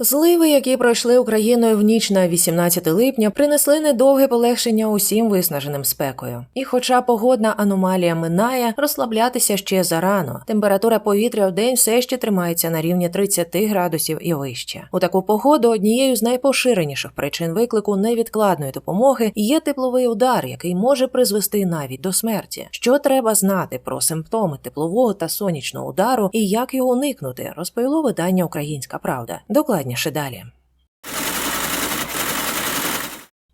Зливи, які пройшли Україною в ніч на 18 липня, принесли недовге полегшення усім виснаженим спекою. І, хоча погодна аномалія минає, розслаблятися ще зарано. Температура повітря в день все ще тримається на рівні 30 градусів і вище. У таку погоду однією з найпоширеніших причин виклику невідкладної допомоги є тепловий удар, який може призвести навіть до смерті. Що треба знати про симптоми теплового та сонячного удару і як його уникнути, розповіло видання Українська Правда. Докладніше далі.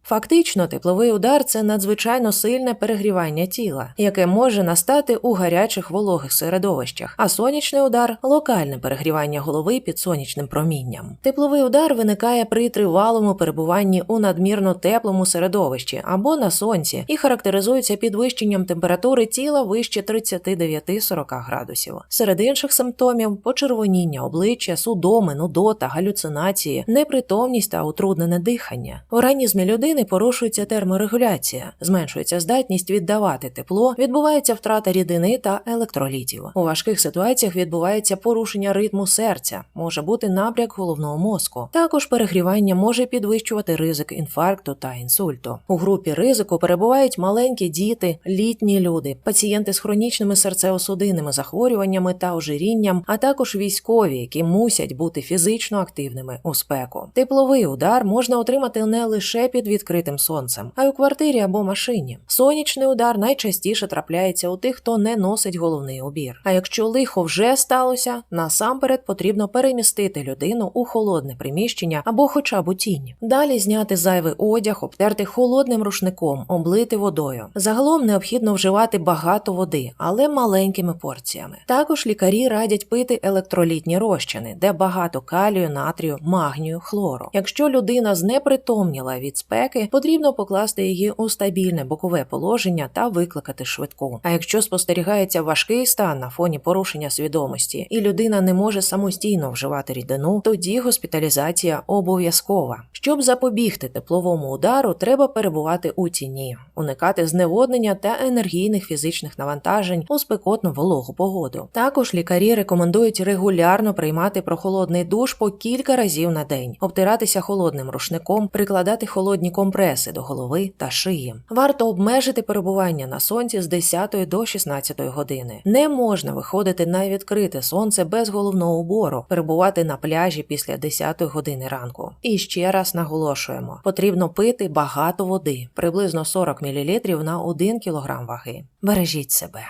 Фактично, тепловий удар це надзвичайно сильне перегрівання тіла, яке може настати у гарячих вологих середовищах, а сонячний удар локальне перегрівання голови під сонячним промінням. Тепловий удар виникає при тривалому перебуванні у надмірно теплому середовищі або на сонці і характеризується підвищенням температури тіла вище 39-40 градусів. Серед інших симптомів почервоніння обличчя, судоми, нудота, галюцинації, непритомність та утруднене дихання. В організмі людини порушується терморегуляція, зменшується здатність віддавати тепло, відбувається втрата рідини та електролітів. У важких ситуаціях відбувається порушення ритму серця, може бути набряк головного мозку. Також перегрівання може підвищувати ризик інфаркту та інсульту. У групі ризику перебувають маленькі діти, літні люди, пацієнти з хронічними серцево-судинними захворюваннями та ожирінням, а також військові, які мусять бути фізично активними у спеку. Тепловий удар можна отримати не лише під відкритим сонцем, а й у квартирі або машині. Сонячний удар найчастіше трапляється у тих, хто не носить головний убір. А якщо лихо вже сталося, насамперед потрібно перемістити людину у холодне приміщення або хоча б у тінь. Далі зняти зайвий одяг, обтерти холодним рушником, облити водою. Загалом необхідно вживати багато води, але маленькими порціями. Також лікарі радять пити електролітні розчини, де багато калію, натрію, магнію, хлору. Якщо людина знепритомніла від спеки, потрібно покласти її у стабільне бокове положення та викликати швидку. А якщо спостерігається важкий стан на фоні порушення свідомості, і людина не може самостійно вживати рідину, тоді госпіталізація обов'язкова. Щоб запобігти тепловому удару, треба перебувати у тіні, уникати зневоднення та енергійних фізичних навантажень у спекотну вологу погоду. Також лікарі рекомендують регулярно приймати прохолодний душ по кілька разів на день, обтиратися холодним рушником, прикладати холодні компреси до голови та шиї. Варто обмежити перебування на сонці з 10 до 16 години. Не можна виходити на відкрите сонце без головного убору, перебувати на пляжі після 10 години ранку. І ще раз наголошуємо: потрібно пити багато води, приблизно 40 мл на 1 кг ваги. Бережіть себе.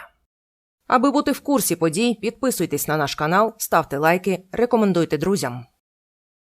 Аби бути в курсі подій, підписуйтесь на наш канал, ставте лайки, рекомендуйте друзям.